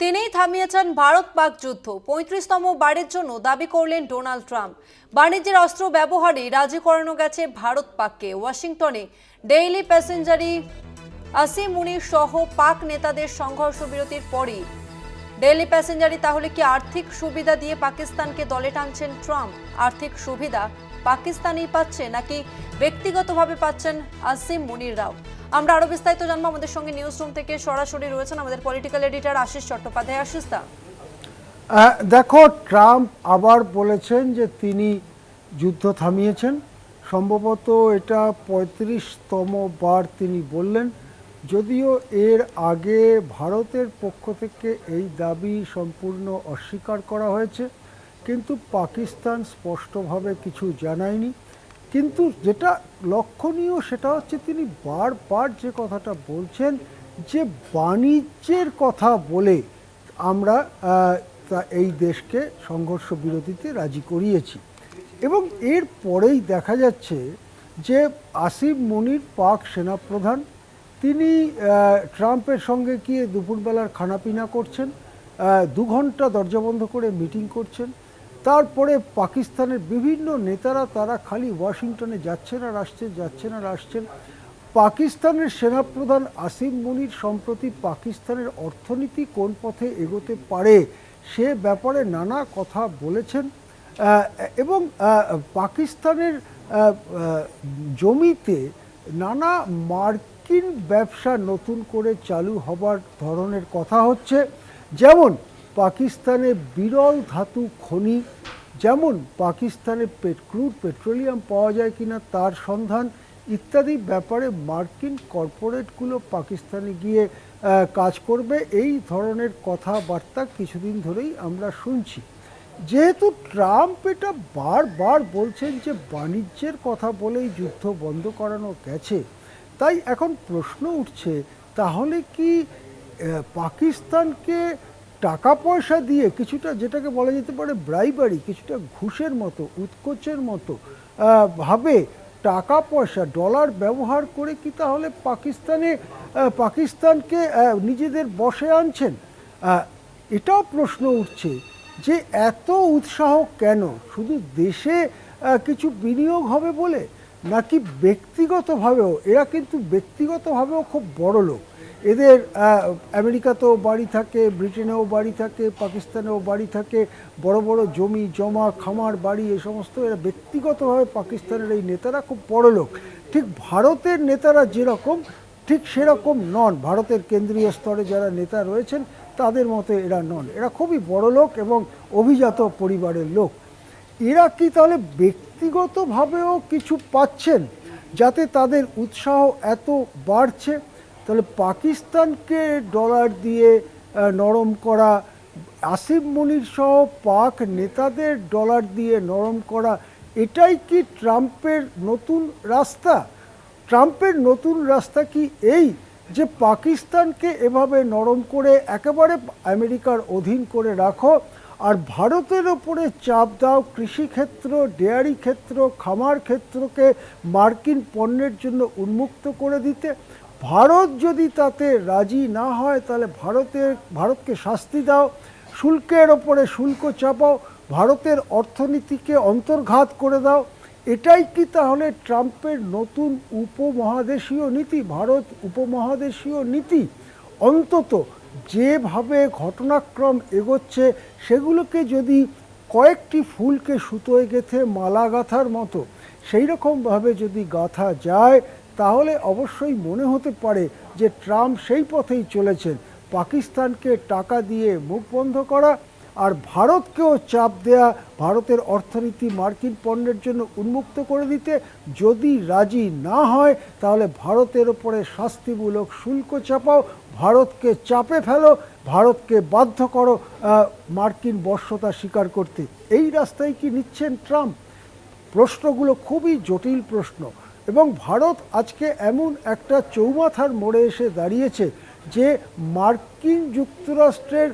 তিনিই থামিয়েছেন ভারত পাক যুদ্ধ। পঁয়ত্রিশতম বারের জন্য দাবি করলেন ডোনাল্ড ট্রাম্প। বাণিজ্যের অস্ত্র ব্যবহারে রাজি করানো গেছে ভারত পাককে। ওয়াশিংটনে ডেইলি প্যাসেঞ্জারি আসিম মুনির সহ পাক নেতাদের সংঘর্ষ বিরতির পরই। ডেইলি প্যাসেঞ্জারি তাহলে কি আর্থিক সুবিধা দিয়ে পাকিস্তানকে দলে টানছেন ট্রাম্প? আর্থিক সুবিধা পাকিস্তানই পাচ্ছে নাকি ব্যক্তিগতভাবে পাচ্ছেন আসিম মুনিররাও আমরা আরও বিস্তারিত জানব আমাদের সঙ্গে নিউজ রুম থেকে সরাসরি রয়েছেন আমাদের পলিটিক্যাল এডিটর আশিস চট্টোপাধ্যায়। আশিস দা। দেখো, ট্রাম্প আবার বলেছেন যে তিনি যুদ্ধ থামিয়েছেন। সম্ভবত এটা পঁয়ত্রিশতম বার তিনি বললেন। যদিও এর আগে ভারতের পক্ষ থেকে এই দাবি সম্পূর্ণ অস্বীকার করা হয়েছে, কিন্তু পাকিস্তান স্পষ্টভাবে কিছু জানায়নি। কিন্তু যেটা লক্ষণীয় সেটা হচ্ছে তিনি বারবার যে কথাটা বলছেন, যে বাণিজ্যের কথা বলে আমরা এই দেশকে সংঘর্ষ বিরতিতে রাজি করিয়েছি। এবং এর পরেই দেখা যাচ্ছে যে আসিফ মনির পাক সেনাপ্রধান, তিনি ট্রাম্পের সঙ্গে গিয়ে দুপুরবেলার খানাপিনা করছেন দু ঘণ্টা দরজা বন্ধ করে মিটিং করছেন তারপরে পাকিস্তানের বিভিন্ন নেতারা, তারা খালি ওয়াশিংটনে যাচ্ছেন আর আসছেন যাচ্ছেন আর আসছেন পাকিস্তানের সেনাপ্রধান আসিম মুনির সম্প্রতি পাকিস্তানের অর্থনীতি কোন পথে এগোতে পারে সে ব্যাপারে নানা কথা বলেছেন। এবং পাকিস্তানের জমিতে নানা মার্কিন ব্যবসা নতুন করে চালু হবার ধরনের কথা হচ্ছে। যেমন পাকিস্তানে বিরল ধাতু খনি যেমন পাকিস্তানে ক্রুড পেট্রোলিয়াম পাওয়া যায় কিনা তার সন্ধান ইত্যাদি ব্যাপারে মার্কিন কর্পোরেটগুলো পাকিস্তানে গিয়ে কাজ করবে। এই ধরনের কথাবার্তা কিছুদিন ধরেই আমরা শুনছি। যেহেতু ট্রাম্প এটা বারবার বলছেন যে বাণিজ্যের কথা বলেই যুদ্ধ বন্ধ করানো গেছে, তাই এখন প্রশ্ন উঠছে, তাহলে কি পাকিস্তানকে টাকা পয়সা দিয়ে কিছুটা যেটাকে বলা যেতে পারে ব্রাইবারি কিছুটা ঘুষের মতো, উৎকোচের মতো ভাবে টাকা পয়সা ডলার ব্যবহার করে কি তাহলে পাকিস্তানে পাকিস্তানকে নিজেদের বসে আনছেন? এটাও প্রশ্ন উঠছে যে এত উৎসাহ কেন? শুধু দেশে কিছু বিনিয়োগ হবে বলে? নাকি ব্যক্তিগতভাবেও? এরা কিন্তু ব্যক্তিগতভাবেও খুব বড় লোক এদের আমেরিকাতেও বাড়ি থাকে, ব্রিটেনেও বাড়ি থাকে, পাকিস্তানেও বাড়ি থাকে, বড় বড় জমি, জমা, খামার, বাড়ি, এ সমস্ত এরা ব্যক্তিগতভাবে পাকিস্তানের এই নেতারা খুব বড় লোক। ঠিক ভারতের নেতারা যেরকম, ঠিক সেরকম নন। ভারতের কেন্দ্রীয় স্তরে যারা নেতা রয়েছেন, তাদের মতো এরা নন। এরা খুবই বড় লোক এবং অভিজাত পরিবারের লোক। এরা কি তাহলে ব্যক্তিগতভাবেও কিছু পাচ্ছেন, যাতে তাদের উৎসাহ এত বাড়ছে? তাহলে পাকিস্তানকে ডলার দিয়ে নরম করা, আসিফ মনির সহ পাক নেতাদের ডলার দিয়ে নরম করা, এটাই কি ট্রাম্পের নতুন রাস্তা? ট্রাম্পের নতুন রাস্তা কি এই যে পাকিস্তানকে এভাবে নরম করে একেবারে আমেরিকার অধীন করে রাখো আর ভারতের ওপরে চাপ দাও কৃষিক্ষেত্র, ডেয়ারি ক্ষেত্র, খামার ক্ষেত্রকে মার্কিন পণ্যের জন্য উন্মুক্ত করে দিতে? ভারত যদি তাতে রাজি না হয়, তাহলে ভারতের, ভারতকে শাস্তি দাও, শুল্কের ওপরে শুল্ক চাপাও, ভারতের অর্থনীতিকে অন্তর্ঘাত করে দাও। এটাই কি তাহলে ট্রাম্পের নতুন উপমহাদেশীয় নীতি? ভারত উপমহাদেশীয় নীতি? অন্তত যেভাবে ঘটনাক্রম এগোচ্ছে, সেগুলোকে যদি কয়েকটি ফুলকে সুতোয় গেথে মালা গাঁথার মতো সেই রকমভাবে যদি গাঁথা যায় তাহলে অবশ্যই মনে হতে পারে যে ট্রাম্প সেই পথেই চলেছেন। পাকিস্তানকে টাকা দিয়ে মুখ বন্ধ করা আর ভারতকেও চাপ দেয়া ভারতের অর্থনীতি মার্কিন পণ্যের জন্য উন্মুক্ত করে দিতে যদি রাজি না হয়, তাহলে ভারতের ওপরে শাস্তিমূলক শুল্ক চাপাও, ভারতকে চাপে ফেলো, ভারতকে বাধ্য করো মার্কিন বর্ষতা স্বীকার করতে। এই রাস্তায় কি নিচ্ছেন ট্রাম্প? প্রশ্নগুলো খুবই জটিল প্রশ্ন। এবং ভারত আজকে এমন একটা চৌমাথার মোড়ে এসে দাঁড়িয়েছে যে মার্কিন যুক্তরাষ্ট্রের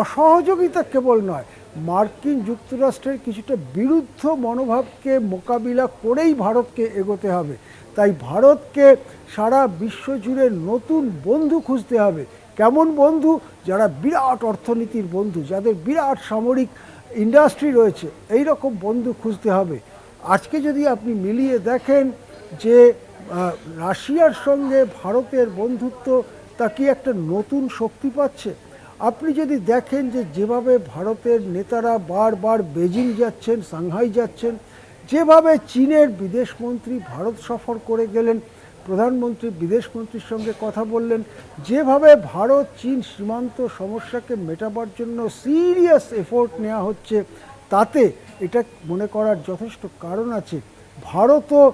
অসহযোগিতা কেবল নয়, মার্কিন যুক্তরাষ্ট্রের কিছুটা বিরুদ্ধ মনোভাবকে মোকাবিলা করেই ভারতকে এগোতে হবে। তাই ভারতকে সারা বিশ্ব জুড়ে নতুন বন্ধু খুঁজতে হবে। কেমন বন্ধু? যারা বিরাট অর্থনীতির বন্ধু, যাদের বিরাট সামরিক ইন্ডাস্ট্রি রয়েছে এই রকম বন্ধু খুঁজতে হবে। আজকে যদি আপনি মিলিয়ে দেখেন যে রাশিয়ার সঙ্গে ভারতের বন্ধুত্ব তা কি একটা নতুন শক্তি পাচ্ছে? আপনি যদি দেখেন যে, যেভাবে ভারতের নেতারা বারবার বেজিং যাচ্ছেন, সাংহাই যাচ্ছেন, যেভাবে চীনের বিদেশমন্ত্রী ভারত সফর করে গেলেন, প্রধানমন্ত্রী বিদেশমন্ত্রীর সঙ্গে কথা বললেন, যেভাবে ভারত চীন সীমান্ত সমস্যাকে মেটাবার জন্য সিরিয়াস এফোর্ট নেওয়া হচ্ছে, তাতে এটা মনে করার যথেষ্ট কারণ আছে। ভারতও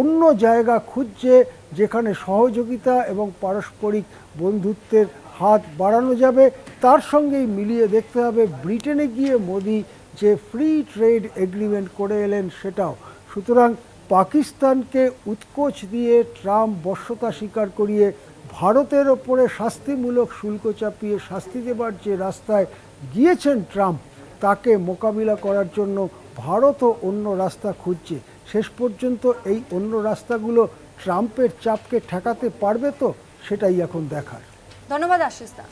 অন্য জায়গা খুঁজছে যেখানে সহযোগিতা এবং পারস্পরিক বন্ধুত্বের হাত বাড়ানো যাবে। তার সঙ্গেই মিলিয়ে দেখতে হবে ব্রিটেনে গিয়ে মোদি যে ফ্রি ট্রেড এগ্রিমেন্ট করে এলেন সেটাও। সুতরাং পাকিস্তানকে উৎকোচ দিয়ে ট্রাম্প বশ্যতা স্বীকার করিয়ে ভারতের ওপরে শাস্তিমূলক শুল্ক চাপিয়ে শাস্তি দেবার যে রাস্তায় গিয়েছেন ট্রাম্প, তাকে মোকাবিলা করার জন্য ভারতও অন্য রাস্তা খুঁজছে। শেষ পর্যন্ত এই অন্য রাস্তাগুলো ট্রাম্পের চাপকে ঠেকাতে পারবে তো সেটাই এখন দেখার। ধন্যবাদ, আশিস দা।